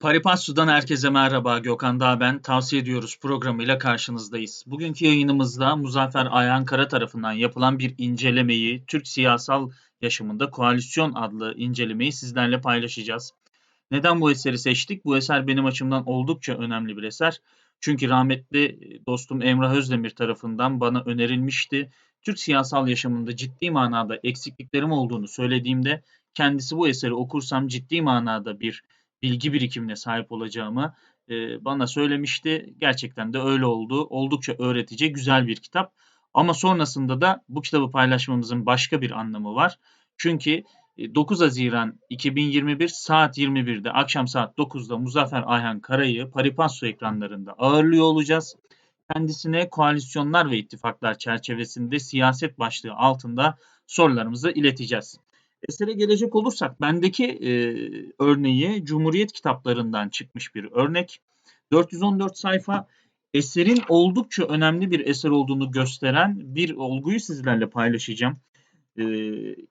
Paripassu'dan herkese merhaba. Gökhan Dağ ben. Tavsiye ediyoruz programıyla karşınızdayız. Bugünkü yayınımızda Muzaffer Ayhan Kara tarafından yapılan bir incelemeyi, Türk siyasal yaşamında Koalisyon adlı incelemeyi sizlerle paylaşacağız. Neden bu eseri seçtik? Bu eser benim açımdan oldukça önemli bir eser. Çünkü rahmetli dostum Emrah Özdemir tarafından bana önerilmişti. Türk siyasal yaşamında ciddi manada eksikliklerim olduğunu söylediğimde kendisi bu eseri okursam ciddi manada bir bilgi birikimine sahip olacağımı e, bana söylemişti. Gerçekten de öyle oldu. Oldukça öğretici, güzel bir kitap. Ama sonrasında da bu kitabı paylaşmamızın başka bir anlamı var. Çünkü 9 Haziran 2021 saat 21'de akşam saat 9'da Muzaffer Ayhan Kara'yı Paripasso ekranlarında ağırlıyor olacağız. Kendisine koalisyonlar ve ittifaklar çerçevesinde siyaset başlığı altında sorularımızı ileteceğiz. Esere gelecek olursak bendeki e, örneği Cumhuriyet kitaplarından çıkmış bir örnek. 414 sayfa eserin oldukça önemli bir eser olduğunu gösteren bir olguyu sizlerle paylaşacağım. E,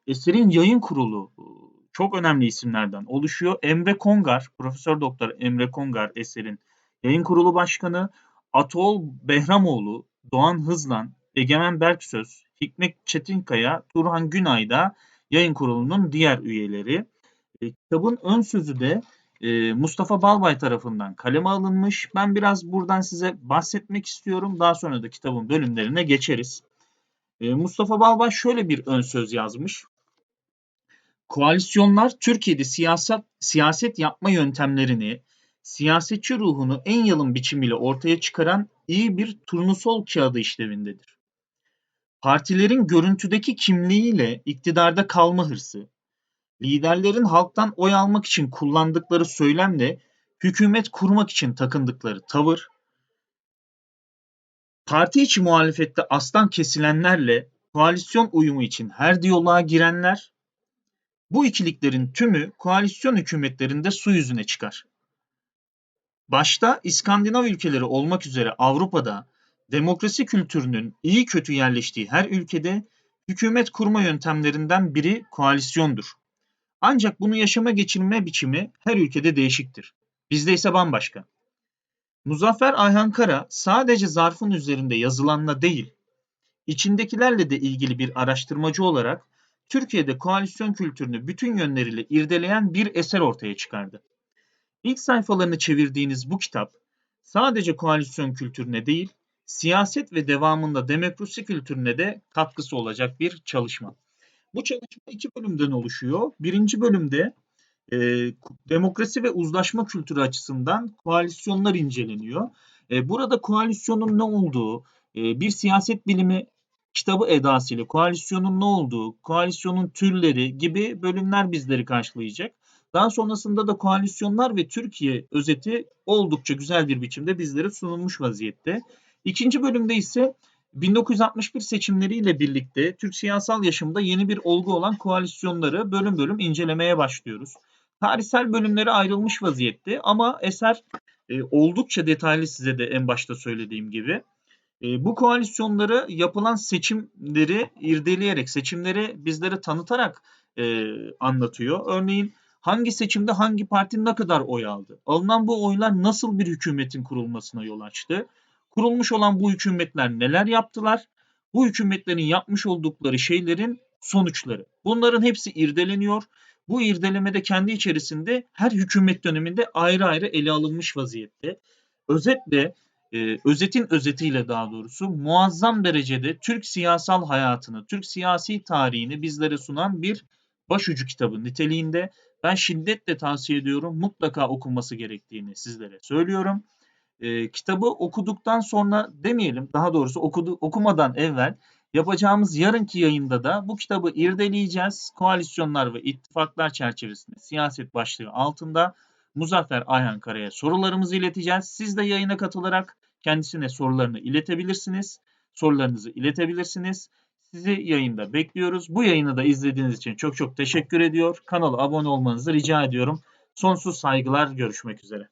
eserin yayın kurulu çok önemli isimlerden oluşuyor. Emre Kongar, Profesör Doktor Emre Kongar eserin yayın kurulu başkanı. Atol Behramoğlu, Doğan Hızlan, Egemen Berksöz, Hikmet Çetinkaya, Turhan Günay da yayın kurulunun diğer üyeleri. E, kitabın ön sözü de e, Mustafa Balbay tarafından kaleme alınmış. Ben biraz buradan size bahsetmek istiyorum. Daha sonra da kitabın bölümlerine geçeriz. E, Mustafa Balbay şöyle bir ön söz yazmış. Koalisyonlar Türkiye'de siyaset siyaset yapma yöntemlerini, siyasetçi ruhunu en yalın biçimiyle ortaya çıkaran iyi bir turnusol kağıdı işlevindedir. Partilerin görüntüdeki kimliğiyle iktidarda kalma hırsı, liderlerin halktan oy almak için kullandıkları söylemle hükümet kurmak için takındıkları tavır, parti içi muhalefette aslan kesilenlerle koalisyon uyumu için her diyaloğa girenler, bu ikiliklerin tümü koalisyon hükümetlerinde su yüzüne çıkar. Başta İskandinav ülkeleri olmak üzere Avrupa'da Demokrasi kültürünün iyi kötü yerleştiği her ülkede hükümet kurma yöntemlerinden biri koalisyondur. Ancak bunu yaşama geçirme biçimi her ülkede değişiktir. Bizde ise bambaşka. Muzaffer Ayhan Kara sadece zarfın üzerinde yazılanla değil, içindekilerle de ilgili bir araştırmacı olarak Türkiye'de koalisyon kültürünü bütün yönleriyle irdeleyen bir eser ortaya çıkardı. İlk sayfalarını çevirdiğiniz bu kitap sadece koalisyon kültürüne değil, siyaset ve devamında demokrasi kültürüne de katkısı olacak bir çalışma. Bu çalışma iki bölümden oluşuyor. Birinci bölümde e, demokrasi ve uzlaşma kültürü açısından koalisyonlar inceleniyor. E, burada koalisyonun ne olduğu, e, bir siyaset bilimi kitabı edasıyla koalisyonun ne olduğu, koalisyonun türleri gibi bölümler bizleri karşılayacak. Daha sonrasında da koalisyonlar ve Türkiye özeti oldukça güzel bir biçimde bizlere sunulmuş vaziyette. İkinci bölümde ise 1961 seçimleriyle birlikte Türk siyasal yaşamında yeni bir olgu olan koalisyonları bölüm bölüm incelemeye başlıyoruz. Tarihsel bölümlere ayrılmış vaziyette ama eser e, oldukça detaylı size de en başta söylediğim gibi. E, bu koalisyonları yapılan seçimleri irdeleyerek, seçimleri bizlere tanıtarak e, anlatıyor. Örneğin hangi seçimde hangi parti ne kadar oy aldı? Alınan bu oylar nasıl bir hükümetin kurulmasına yol açtı? Kurulmuş olan bu hükümetler neler yaptılar? Bu hükümetlerin yapmış oldukları şeylerin sonuçları. Bunların hepsi irdeleniyor. Bu irdelemede kendi içerisinde her hükümet döneminde ayrı ayrı ele alınmış vaziyette. Özetle, e, özetin özetiyle daha doğrusu muazzam derecede Türk siyasal hayatını, Türk siyasi tarihini bizlere sunan bir başucu kitabı niteliğinde. Ben şiddetle tavsiye ediyorum. Mutlaka okunması gerektiğini sizlere söylüyorum e, kitabı okuduktan sonra demeyelim daha doğrusu okudu, okumadan evvel yapacağımız yarınki yayında da bu kitabı irdeleyeceğiz. Koalisyonlar ve ittifaklar çerçevesinde siyaset başlığı altında Muzaffer Ayhan Kara'ya sorularımızı ileteceğiz. Siz de yayına katılarak kendisine sorularını iletebilirsiniz. Sorularınızı iletebilirsiniz. Sizi yayında bekliyoruz. Bu yayını da izlediğiniz için çok çok teşekkür ediyor. Kanala abone olmanızı rica ediyorum. Sonsuz saygılar. Görüşmek üzere.